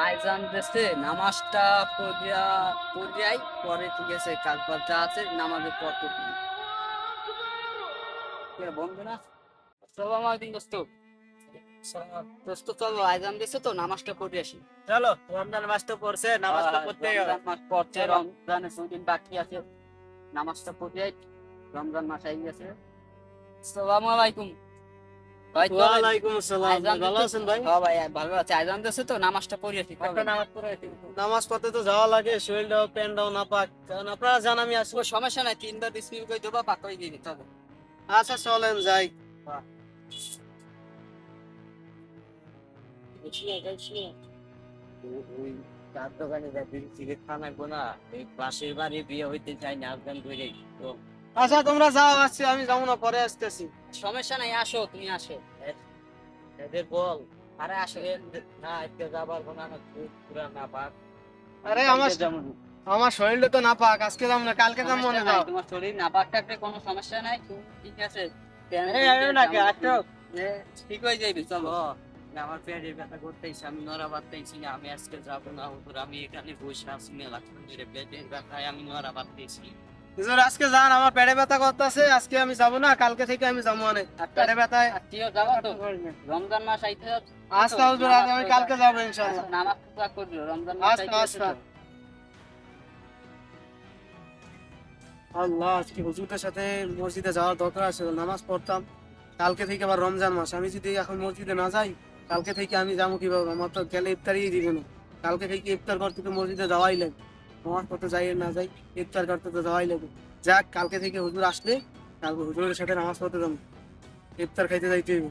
আইজান দেশে নামাজটা পড়িয়া পড়িয়াই পরে ঠিক আছে কাজ বাজ যা আছে নামাজের পর তো বন্ধু না? আসসালামু আলাইকুম দোস্ত। দোস্ত চলো আইজান দেশে তো নামাজটা পড়ে আসি। চলো রমজান মাস তো পড়ছে নামাজ তো আহ, পড়তে রমজান মাস পড়ছে। রমজানের দুদিন বাকি আছে। নামাজটা পড়ে রমজান মাস আই গেছে। আসসালামু আলাইকুম। নামাজ পড়তে তো যাওয়া লাগে শরীরটাও প্যান্টটাও না পাক। কারণ আপনারা জান আমি আসব সমস্যা নাই তিনবার বিসমিল করে দেবো পাক করে দিয়ে দিতে হবে। আচ্ছা চলেন যাই। দোকানে এই পাশের বাড়ি বিয়ে হইতে চাই না আফগান করে তো আচ্ছা তোমরা যাও আসছি আমি যাব না পরে আসতেছি। সমস্যা নাই আসো তুমি আসো। এদের বল। আরে আসো না আজকে যাবার কোনো না খুব পুরা না পাক আরে আমার আমার শরীরটা তো না পাক আজকে যাব না কালকে যাব মনে তোমার শরীর না পাক থাকলে কোনো সমস্যা নাই ঠিক আছে। না ঠিক হয়ে যাইবে চলো। আমার পেটের ব্যথা আমি নড়া পারতেইছি না আমি আজকে যাব না আমি এখানে বসে আছি মেলা পেটের ব্যথায় আমি নড়া পারতেইছি হুজুর আজকে যান আমার পেটে ব্যথা করতেছে আজকে আমি যাব না কালকে থেকে আমি যাব অনেক পেটে ব্যথায়। আত্মীয় যাবা তো? রমজান মাস আইতে আচ্ছা হুজুর আমি কালকে যাব ইনশাআল্লাহ। নামাজ করবে রমজান মাস আচ্ছা, আচ্ছা। আল্লাহ আজকে হুজুরদের সাথে মসজিদে যাওয়ার দরকার আছে নামাজ পড়তাম। কালকে থেকে আবার রমজান মাস আমি যদি এখন মসজিদে না যাই কালকে থেকে আমি যাব কীভাবে? আমার তো গেলে ইফতারই দিবে না। কালকে থেকে ইফতার করতে তো মসজিদে যাওয়াই লাগে নামাজ পড়তে যাই না যাই, ইফতার করতে তো যাওয়াই লাগবে। যাক, কালকে থেকে হুজুর আসলে, কালকে হুজুরের সাথে নামাজ পড়তে যাব। ইফতার খাইতে যাইতে হইবে